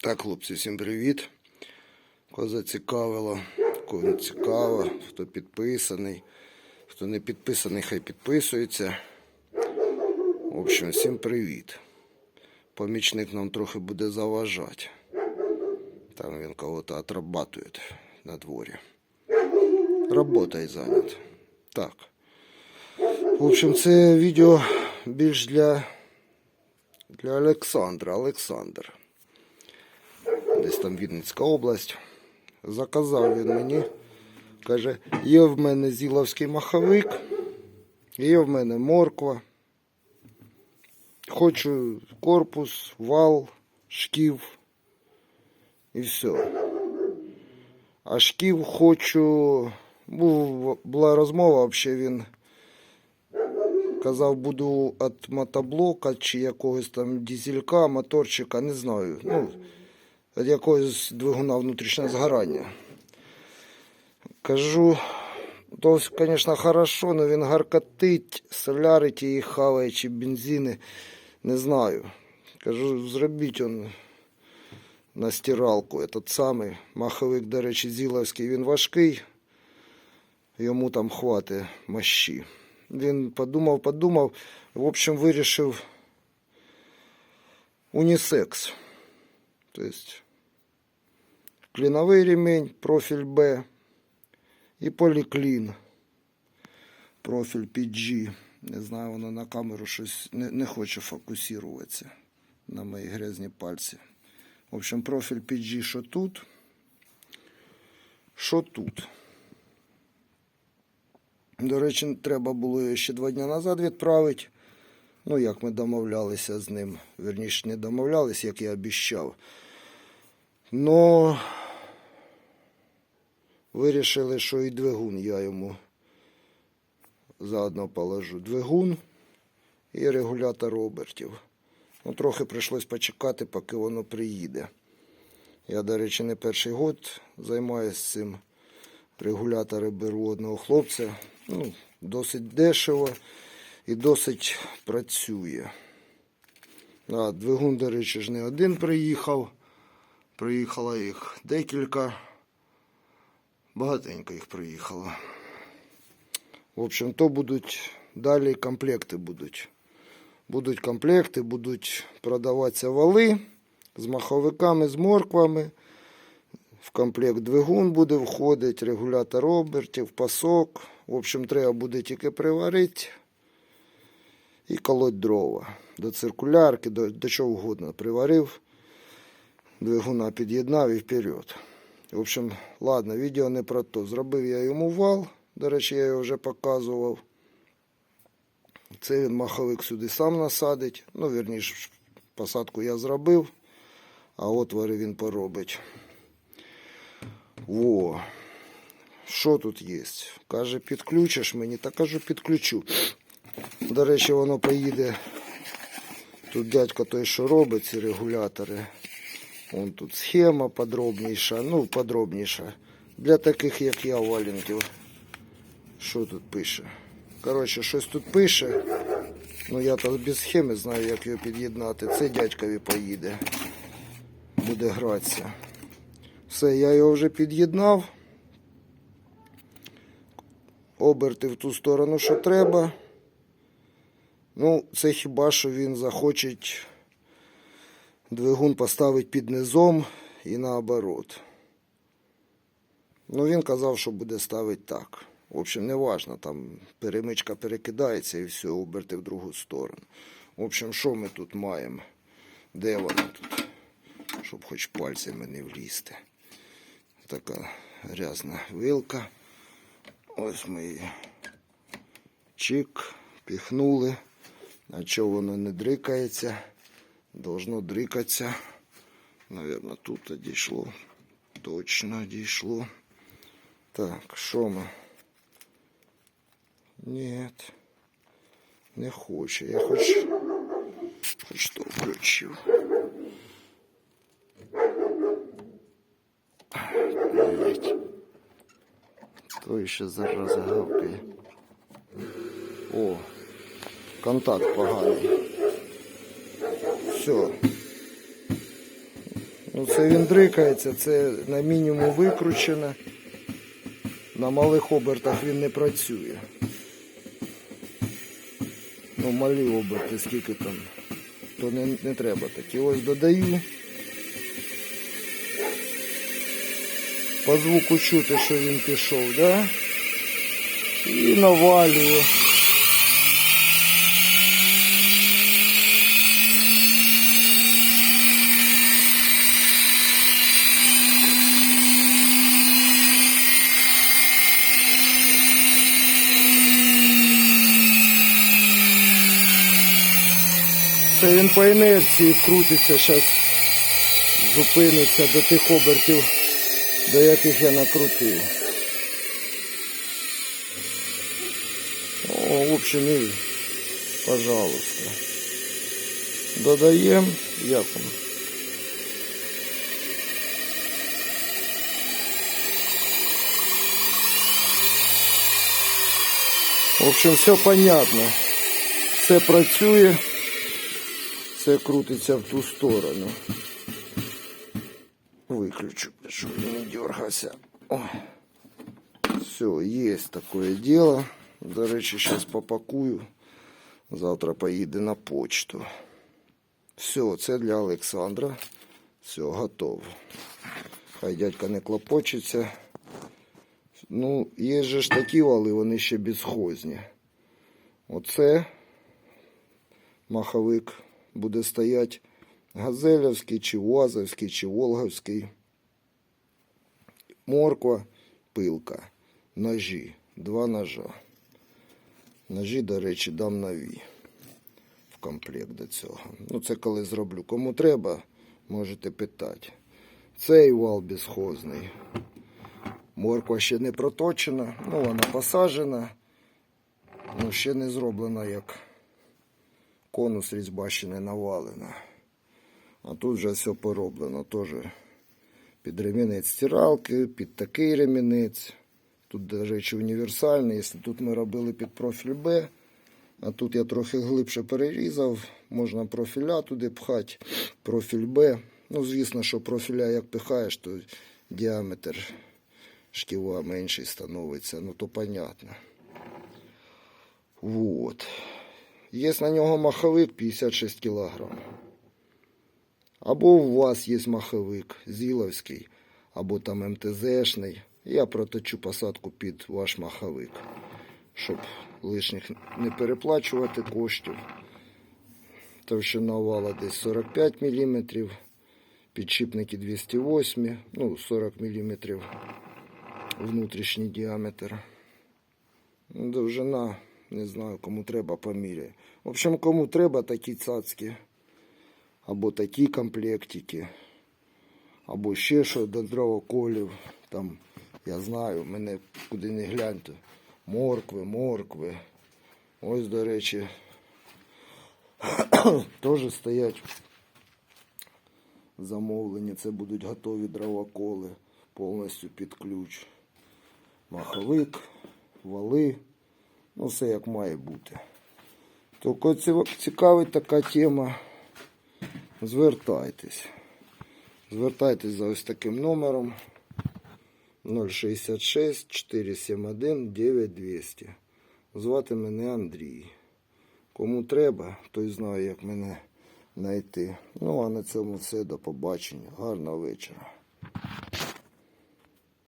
Так, хлопці, всім привіт. Кого зацікавило, кого не цікаво, хто підписаний, хто не підписаний, хай підписується. В общем, всім привіт. Помічник нам трохи буде заважати. Там він кого-то отрабатує на дворі. Робота зайнят. Так. В общем, це відео більш для, для Олександра. Олександр десь там Вінницька область. Заказав він мені. Каже, є в мене зіловський маховик, є в мене морква. Хочу корпус, вал, шків і все. А шків хочу. Була розмова, взагалі він казав, буду від мотоблока чи якогось там дізелька, моторчика, не знаю. Ну, якогось двигуна внутрішнього згорання. Кажу, то, звісно, хорошо, але він гаркотить, соляри ті хаває чи бензини, не знаю. Кажу, зробіть он на стиралку, этот самий маховик, до речі, зіловський, він важкий, йому там хватить мощі. Він подумав, подумав, в общем, вирішив унісекс. Тобто кліновий ремень, профіль Б і поліклін, профіль PG. Не знаю, воно на камеру щось не, не хоче фокусуватися на мої грязні пальці. В общем, профіль PG що тут, що тут. До речі, треба було його ще два дні назад відправити. Ну, як ми домовлялися з ним. Верніше, не домовлялися, як я обіщав. Но вирішили, що і двигун я йому заодно положу. Двигун і регулятор обертів. Ну, трохи прийшлось почекати, поки воно приїде. Я, до речі, не перший год займаюся цим. Регулятори беру одного хлопця. Ну, досить дешево і досить працює. А, двигун, до речі, ж не один приїхав. Приїхало їх декілька. Багатенько їх приїхало. В общем, то будуть далі комплекти будуть. Будуть комплекти, будуть продаватися вали з маховиками, з морквами. В комплект двигун буде входити, регулятор обертів, пасок. В общем, треба буде тільки приварити і колоть дрова. До циркулярки, до, до чого угодно приварив. Двигуна під'єднав і вперед. В общем, ладно, відео не про то. Зробив я йому вал. До речі, я його вже показував. Це він маховик сюди сам насадить. Ну, вірніше, посадку я зробив, а отвори він поробить. Во. Що тут є? Каже, підключиш мені, та кажу, підключу. До речі, воно поїде. Тут дядько той, що робить ці регулятори. Вон тут схема подробніша, ну, подробніша. Для таких, як я, валенків. Що тут пише? Коротше, щось тут пише. Ну я то без схеми знаю, як його під'єднати. Це дядькові поїде. Буде гратися. Все, я його вже під'єднав. Оберти в ту сторону, що треба. Ну, це хіба що він захоче двигун поставить під низом і наоборот. Ну, він казав, що буде ставити так. В общем, не важно, там перемичка перекидається і все, оберти в другу сторону. В общем, що ми тут маємо? Де вона тут? Щоб хоч пальцями не влізти. Така грязна вилка. Ось ми її чик, піхнули. А чого воно не дрикається? Должно дрикатися. Наверно, тут дійшло. Точно дійшло. Так, що ми? Нет. Не хоче. Я хоч, хоч то включив. Блять. То ще зараза гавкає. О, контакт поганий. Все. Ну, це він дрикається, це на мінімум викручене. На малих обертах він не працює. Ну, малі оберти, скільки там, то не, не треба такі. Ось додаю. По звуку чути, що він пішов, да? І навалюю. Це він по інерції крутиться, зараз зупиниться до тих обертів, до яких я накрутив. О, в общем, і, пожалуйста. Додаємо, як воно? В общем, все понятно. Це працює, це крутиться в ту сторону. Виключу, щоб він не дергався. Все, есть такое дело. До речі, зараз попакую. Завтра поїде на почту. Все, це для Олександра. Все, готово. Хай дядька не клопочеться. Ну, є же ж такі вали, вони ще безхозні. Оце маховик буде стояти газелівський, чи уазовський, чи волговський. Морква, пилка, ножі, два ножа. Ножі, до речі, дам нові в комплект до цього. Ну, це коли зроблю. Кому треба, можете питати. Цей вал безхозний. Морква ще не проточена, ну вона посаджена, ну ще не зроблена як конус різьба ще навалена. А тут вже все пороблено. Теж під ремінець стиралки, під такий ремінець. Тут, до речі, універсальний. Якщо тут ми робили під профіль Б, а тут я трохи глибше перерізав, можна профіля туди пхати, профіль Б. Ну, звісно, що профіля як пихаєш, то діаметр шківа менший становиться, ну то понятно. Вот. Є на нього маховик 56 кг. Або у вас є маховик зіловський, або там МТЗшний. Я проточу посадку під ваш маховик, щоб лишніх не переплачувати коштів. Товщина вала десь 45 мм, підшипники 208, ну 40 мм внутрішній діаметр. Довжина, не знаю, кому треба поміряє. В общем, кому треба такі цацки, або такі комплектики, або ще що до дровоколів. Там, я знаю, мене куди не гляньте. Моркви, моркви. Ось, до речі, теж стоять замовлені. Це будуть готові дровоколи повністю під ключ. Маховик, вали. Ну, все як має бути. Тільки ці- цікавить така тема. Звертайтесь. Звертайтесь за ось таким номером 066 471 9200. Звати мене Андрій. Кому треба, той знає, як мене знайти. Ну а на цьому все. До побачення. Гарного вечора.